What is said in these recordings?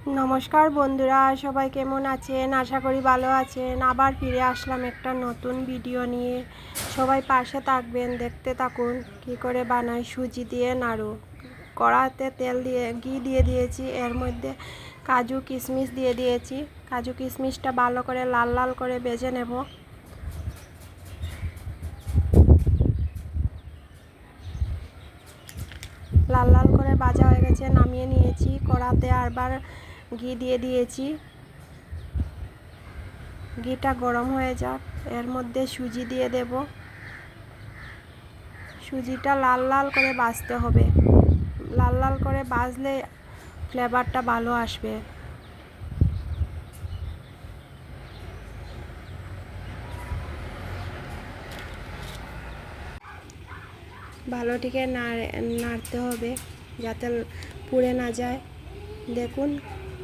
নমস্কার বন্ধুরা, সবাই কেমন আছেন? আশা করি ভালো আছেন। আবার ফিরে আসলাম একটা নতুন ভিডিও নিয়ে। সবাই পাশে থাকবেন, দেখতে থাকুন। কি করে বানাই সুজি দিয়ে নাড়ু? কড়াতে তেল দিয়ে, ঘি দিয়ে দিয়েছি। এর মধ্যে কাজু কিশমিশ দিয়ে দিয়েছি। কাজু কিশমিশটা ভালো করে লাল লাল করে বেজে নেব। লাল লাল করে ভাজা হয়ে গেছে, নামিয়ে নিয়েছি। কড়াতে আরবার ঘি দিয়ে দিয়েছি। ঘিটা গরম হয়ে যাক। এর মধ্যে সুজি দিয়ে দেব। সুজিটা লাল লাল করে বাজতে হবে। লাল লাল করে বাজলে ফ্লেভারটা ভালো আসবে। ভালোটিকে নাড়তে হবে যাতে পুড়ে না যায়। দেখুন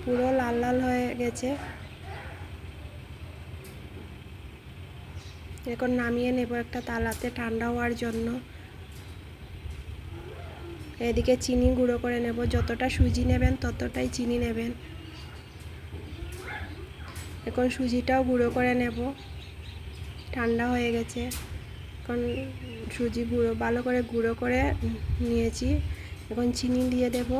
পুরো লাল লাল হয়ে গেছে। এখন নামিয়ে নেব একটা তালাতে ঠান্ডা হওয়ার জন্য। এদিকে চিনি গুঁড়ো করে নেব। যতটা সুজি নেবেন, ততটাই চিনি নেবেন। এখন সুজিটাও গুঁড়ো করে নেব। ঠান্ডা হয়ে গেছে। এখন সুজি গুঁড়ো, ভালো করে গুঁড়ো করে নিয়েছি। এখন চিনি দিয়ে দেব।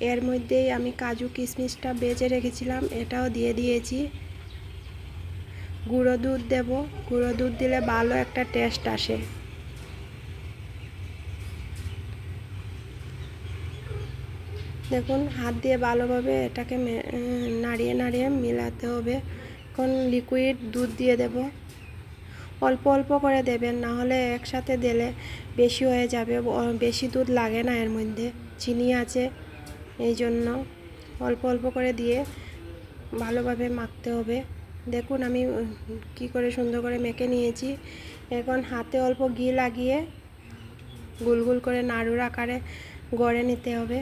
এর মধ্যেই আমি কাজু কিশমিশটা বেজে রেখেছিলাম, এটাও দিয়ে দিয়েছি। গুঁড়ো দুধ দেব, গুঁড়ো দুধ দিলে ভালো একটা টেস্ট আসে। দেখুন, হাত দিয়ে ভালোভাবে এটাকে নাড়িয়ে নাড়িয়ে মিলাতে হবে। এখন লিকুইড দুধ দিয়ে দেব। অল্প অল্প করে দেবেন না হলে একসাথে দিলে বেশি হয়ে যাবে বেশি দুধ লাগে না এর মধ্যে। চিনি আছে। এই জন্য অল্প অল্প করে দিয়ে ভালোভাবে মাখতে হবে। দেখুন আমি কি করে সুন্দর করে মেখে নিয়েছি। এখন হাতে অল্প ঘি লাগিয়ে গুল গুল করে নাড়ুর আকারে গড়ে নিতে হবে।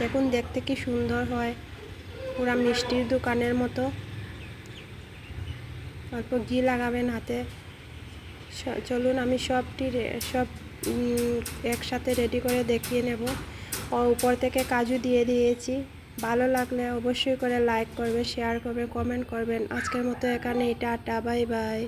দেখুন, দেখতে কি সুন্দর হয়। পুরা মিষ্টির দোকানের মতো। অল্প ঘি লাগাবেন হাতে। চলুন আমি সবটি সব একসাথে রেডি করে দেখিয়ে নেব। উপর থেকে কাজু দিয়ে দিয়েছি। ভালো লাগলে অবশ্যই করে লাইক করবে শেয়ার করবে কমেন্ট করবেন। আজকের মতো এখানে এটা টা বাই বাই